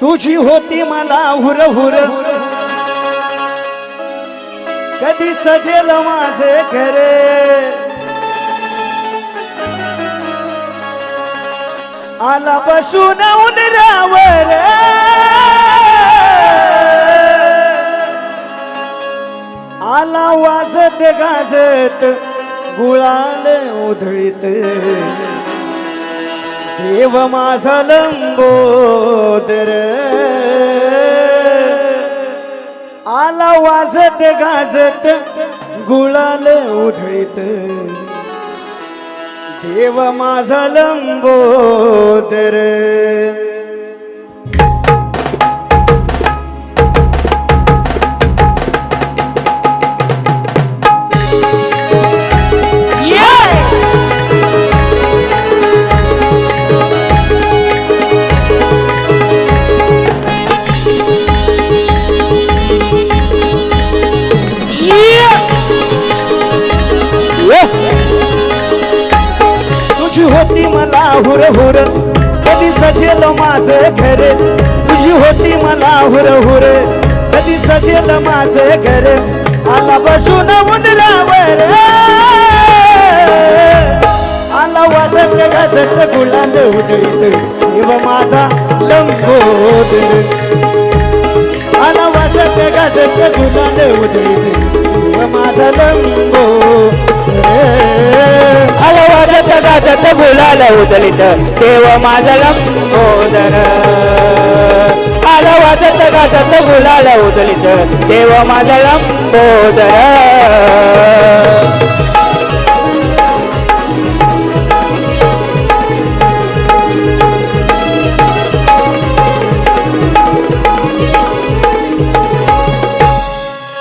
तुझी होती मला हुर हुर. कधी सजेल माझे घरे. आला बसून उनरावर आला वाजत गाजत गुळाल उधळीत. देव माझा लंबोदर. आला वाजत गाजत गुळाल उधळीत. देव माझा लंबोदर. होती मला हुर हुर कधी सजेल माझं घर? तुझी होती मला हुर हुर कधी सजेल माझं घर? आला बसून उंदरावर. आला वाजत गाजत गुलाल उडळीत देव माझा लंबोदर. आला वाजत गाजत गुलाल उडळीत देव माझा लंब गाजत उदलित देव माझा लंबोदर आला वाजत गाजत गुलाल उदलित देव माझा लंबोदर